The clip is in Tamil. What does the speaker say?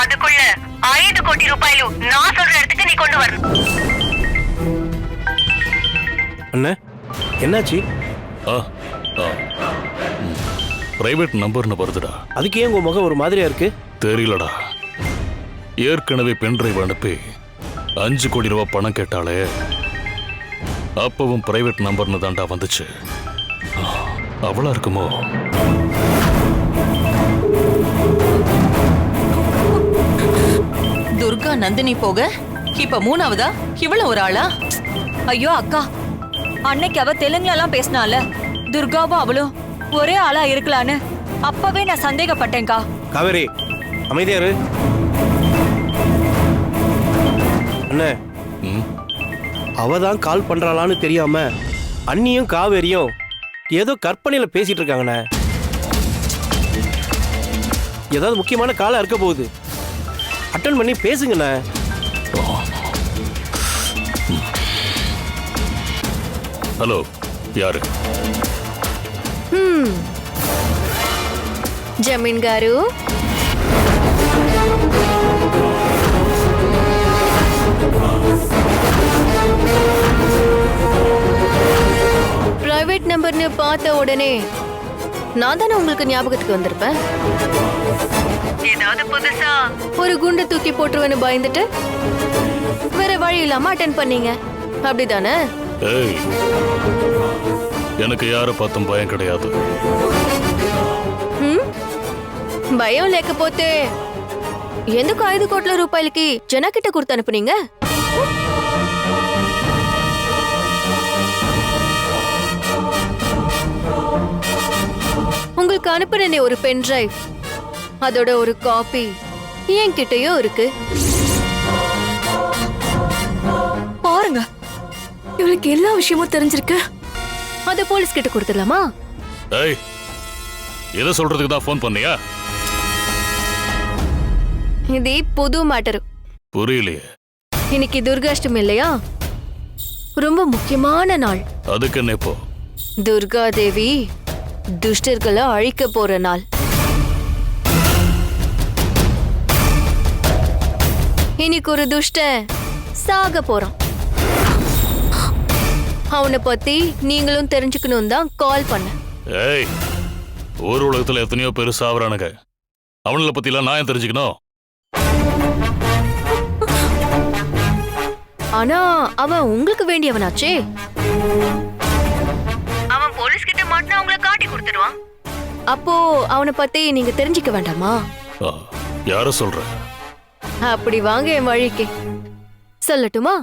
அதுக்குள்ள ஐந்து கோடி ரூபாயிலும் நான் சொல்ற இடத்துக்கு நீ கொண்டு வரணும் அண்ணே என்னாச்சு? ஆ பிரைவேட் நம்பர்னு வருதுடா. அதுக்கு ஏன் உங்க முகம் ஒரு மாதிரியா இருக்கு? தெரியலடா. ஏற்கனவே பெண் டிரைவ் அனுப்பி அஞ்சு கோடி ரூபாய் பணம் கேட்டாலே அப்பவும் பிரைவேட் நம்பர்னு தாண்டா வந்துச்சு. அவளா இருக்குமோ? நந்தினி போக? இப்ப மூணாவதா? இவ்வளவு ஒரு ஆளா? ஐயோ அக்கா. அன்னைக்கு அவ தெலுங்குல எல்லாம் பேசினால துர்காவும் அவளும் ஒரே ஆளா இருக்கலான்னு அப்பவே நான் சந்தேகப்பட்டேன்க்கா. காவேரி அமைதியா இரு. அண்ணே ம்? அவ தான் கால் பண்றாளான்னு தெரியாம அண்ணியும் காவேரியும் ஏதோ கற்பனையில பேசிட்டு இருக்காங்கண்ணே. ஏதாவது முக்கியமான காலா இருக்க போகுது. அட்டன் பண்ணி பேசுங்கண்ணே ஹலோ யாரு జమీన్ గారు பிரைவேட் நம்பர்னு பார்த்த உடனே நான் தானே உங்களுக்கு ஞாபகத்துக்கு வந்திருப்பேன் ஏதாவது புதுசா? ஒரு குண்டு தூக்கி போட்டுருவேன்னு பயந்துட்டு வேற வழி இல்லாம அட்டென்ட் பண்ணீங்க. அப்படிதானே? எனக்கு யார பார்த்தும் பயம் கிடையாது. భయం లేకపోతే ఎందుకు ఐదు కోట్ల రూపాయలకి జనకిట్ట కుర్తాను నీంగ உங்களுக்கு அனுப்புறேனே ஒரு பென் டிரைவ் அதோட ஒரு காப்பி என்கிட்டயும் இருக்கு. பாருங்க. இவளுக்கு எல்லா விஷயமும் தெரிஞ்சிருக்கு. அத போலீஸ் கிட்ட கொடுத்துடலாமா? ஏய் எதை சொல்றதுக்கு தான் ஃபோன் பண்ணியா? இது புது மேட்டர் புரியலையே. இன்னைக்கு துர்காஷ்டமி இல்லையா? ரொம்ப முக்கியமான நாள். அதுக்கு என்ன இப்போ? துர்கா தேவி துஷ்டர்களை அழிக்க போற நாள். இன்னைக்கு ஒரு துஷ்டன் சாக போறான். அவனை பத்தி நீங்களும் தெரிஞ்சுக்கணும் தான் கால் பண்ணேன். ஏய் ஊர் உலகத்துல எத்தனையோ பேர் சாவறானுங்க. அவங்கள பத்திலாம் நான் ஏன் தெரிஞ்சுக்கணும்? ஆனா அவன் உங்களுக்கு வேண்டியவனாச்சே. அவன் போலீஸ் கிட்ட மாட்டினா அவங்கள காட்டி கொடுத்துடுவான். அப்போ அவனை பத்தி நீங்க தெரிஞ்சுக்க வேண்டாமா? யார சொல்ற? அப்படி வாங்க என் வழிக்கு. சொல்லட்டுமா?